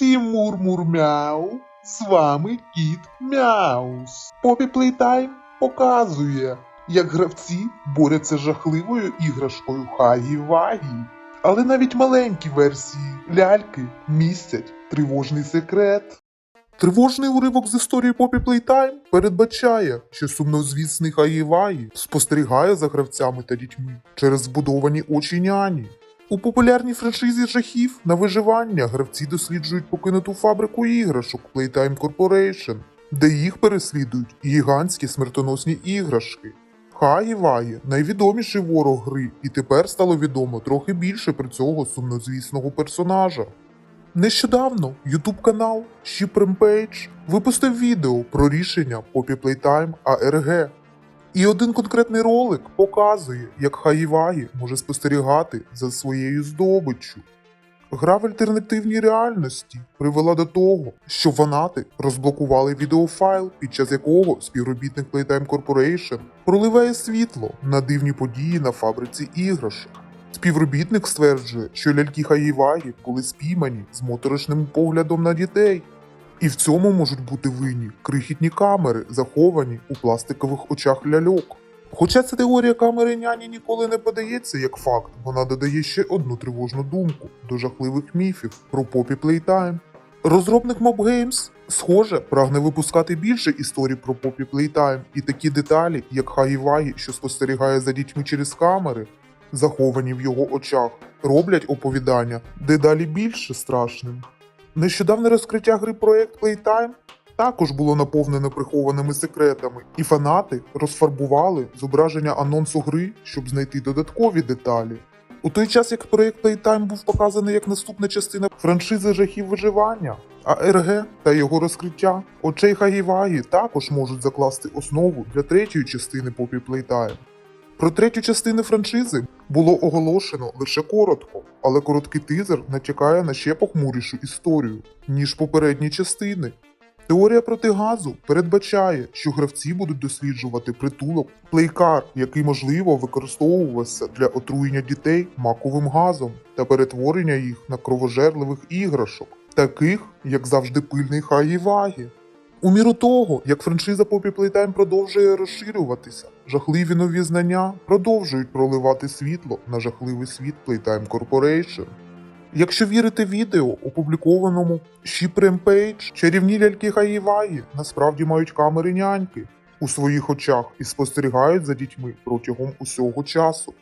Всім мур-мур-мяу, з вами кіт Мяус. Попі Плейтайм показує, як гравці борються з жахливою іграшкою Хагі-Вагі. Але навіть маленькі версії ляльки містять тривожний секрет. Тривожний уривок з історії Попі Плейтайм передбачає, що сумнозвісний Хагі-Вагі спостерігає за гравцями та дітьми через збудовані очі няні. У популярній франшизі жахів на виживання гравці досліджують покинуту фабрику іграшок Playtime Corporation, де їх переслідують гігантські смертоносні іграшки. Хагі-Вагі – найвідоміший ворог гри, і тепер стало відомо трохи більше про цього сумнозвісного персонажа. Нещодавно YouTube канал Ship Rampage випустив відео про рішення Poppy Playtime ARG. І один конкретний ролик показує, як Хаївагі може спостерігати за своєю здобиччю. Гра в альтернативній реальності привела до того, що фанати розблокували відеофайл, під час якого співробітник Playtime Corporation проливає світло на дивні події на фабриці іграшок. Співробітник стверджує, що ляльки Хаївагі були спіймані з моторошним поглядом на дітей. І в цьому можуть бути винні крихітні камери, заховані у пластикових очах ляльок. Хоча ця теорія камери няні ніколи не подається як факт, вона додає ще одну тривожну думку до жахливих міфів про Poppy Playtime. Розробник Mob Games, схоже, прагне випускати більше історій про Poppy Playtime і такі деталі, як Хаївагі, що спостерігає за дітьми через камери, заховані в його очах, роблять оповідання дедалі більше страшним. Нещодавне розкриття гри проект Playtime також було наповнене прихованими секретами, і фанати розфарбували зображення анонсу гри, щоб знайти додаткові деталі. У той час як проект Playtime був показаний як наступна частина франшизи жахів виживання, а РГ та його розкриття очей Хагівагі також можуть закласти основу для третьої частини Poppy Playtime. Про третю частину франшизи було оголошено лише коротко, але короткий тизер натякає на ще похмурішу історію, ніж попередні частини. Теорія протигазу передбачає, що гравці будуть досліджувати притулок плейкар, який можливо використовувався для отруєння дітей маковим газом та перетворення їх на кровожерливих іграшок, таких як завжди пильний Хаївагі. У міру того, як франшиза Poppy Playtime продовжує розширюватися, жахливі нові знання продовжують проливати світло на жахливий світ Playtime Corporation. Якщо вірити відео, опублікованому Ship Rampage, чарівні ляльки Хаїваї насправді мають камери няньки у своїх очах і спостерігають за дітьми протягом усього часу.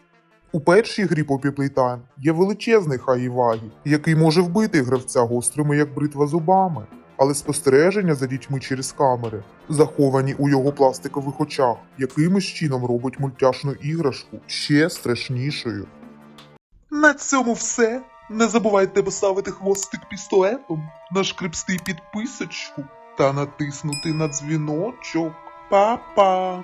У першій грі Poppy Playtime є величезний Хаївагі, який може вбити гравця гострими як бритва зубами, але спостереження за дітьми через камери, заховані у його пластикових очах, якимось чином робить мультяшну іграшку ще страшнішою. На цьому все. Не забувайте поставити хвостик пістолетом, нашкрипсти підписочку та натиснути на дзвіночок. Па-па!